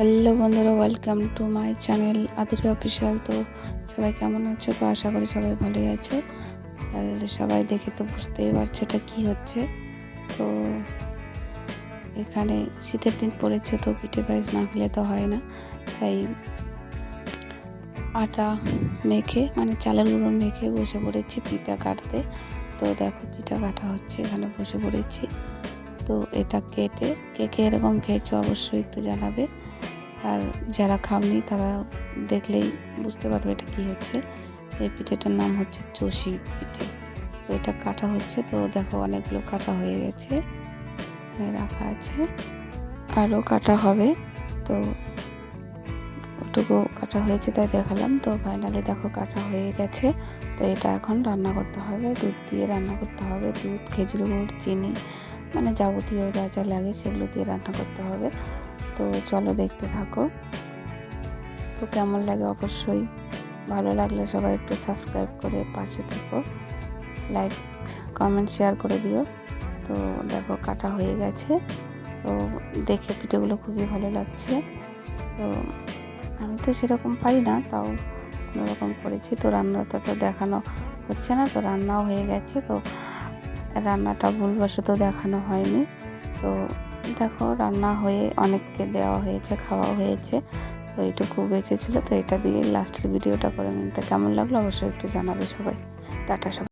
Hello বন্ধুরা welcome to my channel Adiri official তো সবাই কেমন আছো? তো আশা করি সবাই ভালোই আছো। আর সবাই দেখে তো বুঝতেই পারছ এটা কী হচ্ছে। তো এখানে শীতের দিন পড়েছে, তো পিঠে পায়েস না খেলে তো হয় না। তাই আটা মেখে মানে চালের গুঁড়ো মেখে বসে পড়েছি পিঠা কাটতে। তো দেখো পিঠা কাটা হচ্ছে, এখানে বসে পড়েছি। তো এটা কেটে, কে কে এরকম খেয়েছো অবশ্যই একটু জানাবে। আর যারা খাওনি তারা দেখলেই বুঝতে পারবে এটা কী হচ্ছে। এই পিঠেটার নাম হচ্ছে চষি পিঠে। তো এটা কাটা হচ্ছে, তো দেখো অনেকগুলো কাটা হয়ে গেছে। রাখা আছে। আরও কাটা হবে। তো ওটুকু কাটা হয়েছে তাই দেখালাম। তো ফাইনালি দেখো কাটা হয়ে গেছে। তো এটা এখন রান্না করতে হবে। দুধ দিয়ে রান্না করতে হবে। দুধ, খেজুর গুড়, চিনি মানে যাবতীয় যা যা লাগে সেগুলো দিয়ে রান্না করতে হবে। তো চলো দেখতে থাকো। তো কেমন লাগে অবশ্যই। ভালো লাগলে সবাই একটু সাবস্ক্রাইব করে পাশে থেকো। লাইক কমেন্ট শেয়ার করে দিও। তো দেখো কাটা হয়ে গেছে। তো দেখে পিঠেগুলো খুবই ভালো লাগছে। তো আমি তো সেরকম পারি না, তাও রকম করেছি। তো রান্নাটা তো দেখানো হচ্ছে না, তো রান্নাও হয়ে গেছে। তো রান্নাটা ভুলবশত দেখানো হয়নি। তো দেখো, রান্না হয়ে অনেককে দেওয়া হয়েছে, খাওয়া হয়েছে। তো এইটুকু বেঁচে ছিল। তো এটা দিয়ে লাস্টের ভিডিওটা করে নিতে কেমন লাগল অবশ্যই একটু জানাবে সবাই। টাটা সবাই।